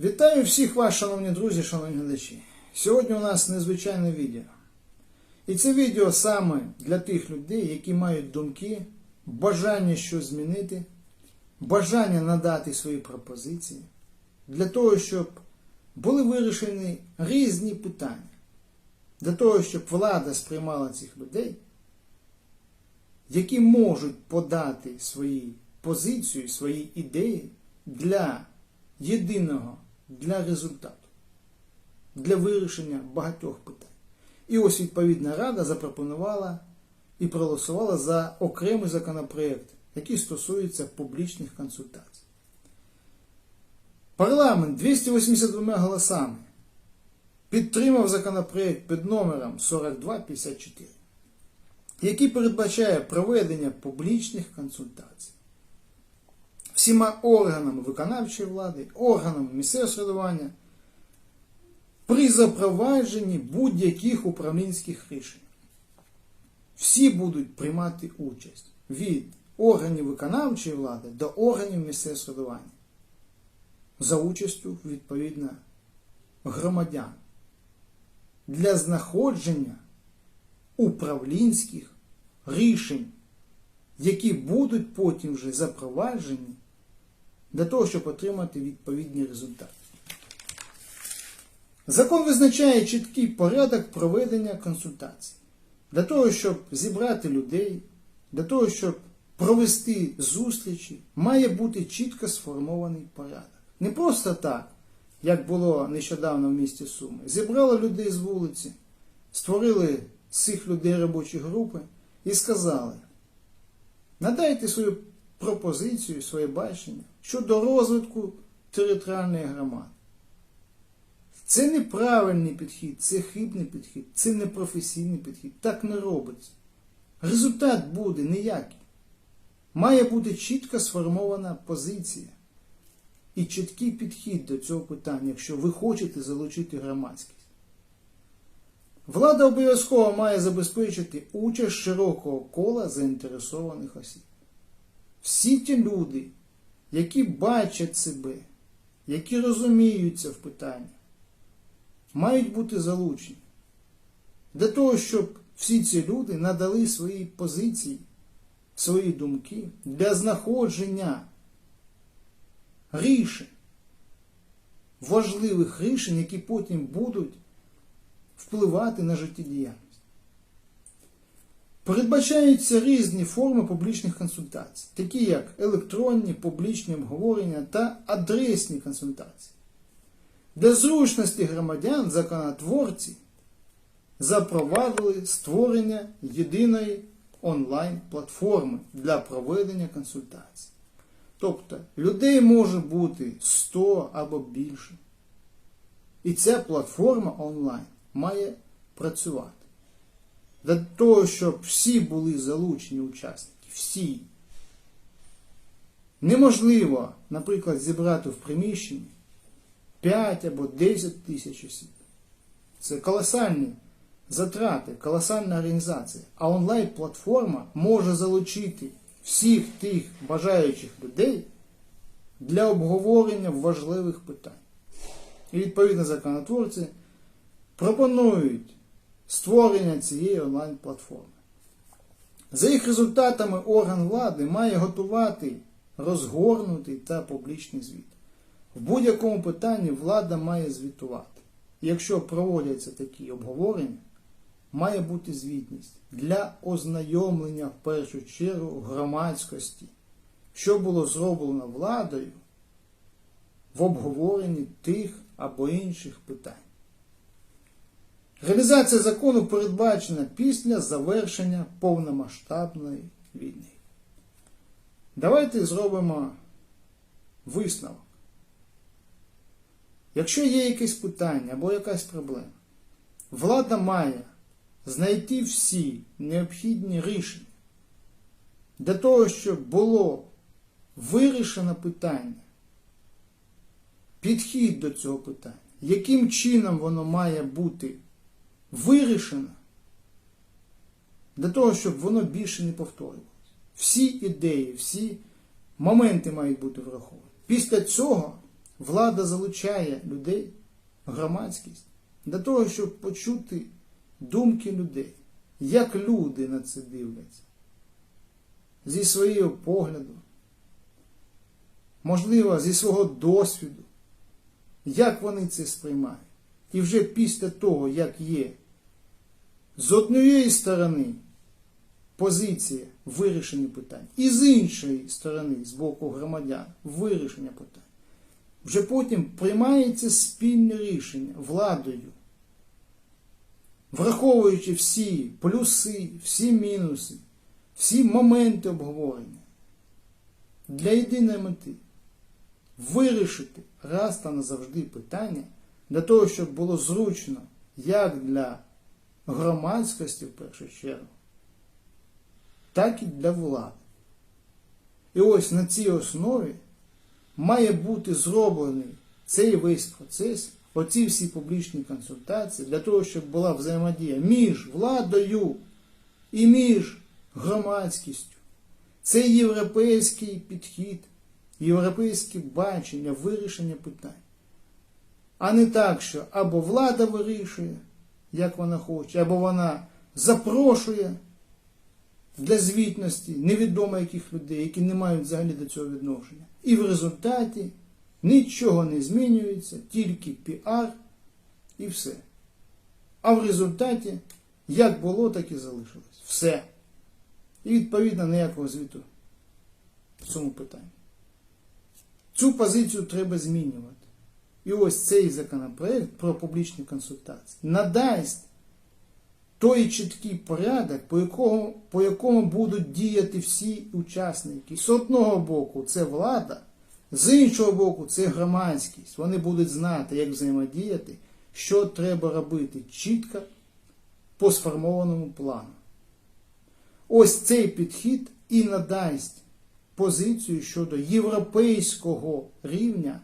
Вітаю всіх вас, шановні друзі, шановні глядачі. Сьогодні у нас незвичайне відео. І це відео саме для тих людей, які мають думки, бажання щось змінити, бажання надати свої пропозиції, для того, щоб були вирішені різні питання, для того, щоб влада сприймала цих людей, які можуть подати свої позиції, свої ідеї для єдиного для результату, для вирішення багатьох питань. І ось відповідна рада запропонувала і проголосувала за окремий законопроєкт, який стосується публічних консультацій. Парламент 282 голосами підтримав законопроєкт під номером 4254, який передбачає проведення публічних консультацій всіма органами виконавчої влади, органами місцевого самоврядування при запровадженні будь-яких управлінських рішень. Всі будуть приймати участь від органів виконавчої влади до органів місцевого самоврядування за участю відповідно громадян для знаходження управлінських рішень, які будуть потім вже запроваджені для того, щоб отримати відповідні результати. Закон визначає чіткий порядок проведення консультацій. Для того, щоб зібрати людей, для того, щоб провести зустрічі, має бути чітко сформований порядок. Не просто так, як було нещодавно в місті Суми. Зібрали людей з вулиці, створили з цих людей робочі групи і сказали, надайте свою пропозицію, своє бачення щодо розвитку територіальної громади. Це неправильний підхід, це хибний підхід, це непрофесійний підхід. Так не робиться. Результат буде ніякий. Має бути чітко сформована позиція і чіткий підхід до цього питання, якщо ви хочете залучити громадськість. Влада обов'язково має забезпечити участь широкого кола заінтересованих осіб. Всі ті люди, які бачать себе, які розуміються в питанні, мають бути залучені. Для того, щоб всі ці люди надали свої позиції, свої думки для знаходження рішень, важливих рішень, які потім будуть впливати на життєдіяльність. Передбачаються різні форми публічних консультацій, такі як електронні, публічні обговорення та адресні консультації. Для зручності громадян законотворці запровадили створення єдиної онлайн-платформи для проведення консультацій. Тобто людей може бути 100 або більше. І ця платформа онлайн має працювати. Для того, щоб всі були залучені учасники, всі. Неможливо, наприклад, зібрати в приміщенні 5 або 10 тисяч осіб. Це колосальні затрати, колосальна організація. А онлайн-платформа може залучити всіх тих бажаючих людей для обговорення важливих питань. І відповідно законотворці пропонують створення цієї онлайн-платформи. За їх результатами орган влади має готувати розгорнутий та публічний звіт. В будь-якому питанні влада має звітувати. Якщо проводяться такі обговорення, має бути звітність для ознайомлення в першу чергу громадськості, що було зроблено владою в обговоренні тих або інших питань. Реалізація закону передбачена після завершення повномасштабної війни. Давайте зробимо висновок. Якщо є якесь питання або якась проблема, влада має знайти всі необхідні рішення для того, щоб було вирішено питання, підхід до цього питання, яким чином воно має бути вирішено, для того, щоб воно більше не повторювалося. Всі ідеї, всі моменти мають бути враховані. Після цього влада залучає людей, громадськість, для того, щоб почути думки людей, як люди на це дивляться, зі свого погляду, можливо, зі свого досвіду, як вони це сприймають. І вже після того, як є з однієї сторони позиція вирішення питань, і з іншої сторони, з боку громадян, вирішення питань, вже потім приймається спільне рішення владою, враховуючи всі плюси, всі мінуси, всі моменти обговорення. Для єдиної мети вирішити раз та назавжди питання для того, щоб було зручно як для громадськості в першу чергу, так і для влади. І ось на цій основі має бути зроблений цей весь процес, оці всі публічні консультації, для того, щоб була взаємодія між владою і між громадськістю. Це європейський підхід, європейське бачення вирішення питань. А не так, що або влада вирішує, як вона хоче, або вона запрошує для звітності невідомо яких людей, які не мають взагалі до цього відношення. І в результаті нічого не змінюється, тільки піар і все. А в результаті, як було, так і залишилось. Все. І відповідно ніякого звіту в цьому питанні. Цю позицію треба змінювати. І ось цей законопроект про публічні консультації надасть той чіткий порядок, по якому, по якому будуть діяти всі учасники. З одного боку це влада, з іншого боку це громадськість. Вони будуть знати, як взаємодіяти, що треба робити чітко по сформованому плану. Ось цей підхід і надасть позицію щодо європейського рівня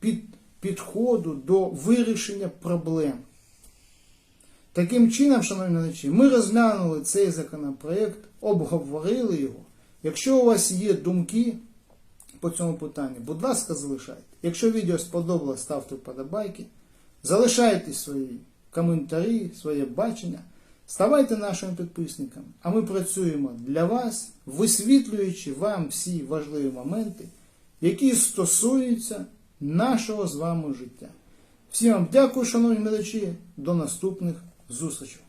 під підходу до вирішення проблем. Таким чином, шановні глядачі, ми розглянули цей законопроект, обговорили його. Якщо у вас є думки по цьому питанню, будь ласка, залишайте. Якщо відео сподобалось, ставте вподобайки, залишайте свої коментарі, своє бачення, ставайте нашими підписниками, а ми працюємо для вас, висвітлюючи вам всі важливі моменти, які стосуються нашого з вами життя. Всім вам дякую, шановні глядачі, до наступних зустрічей.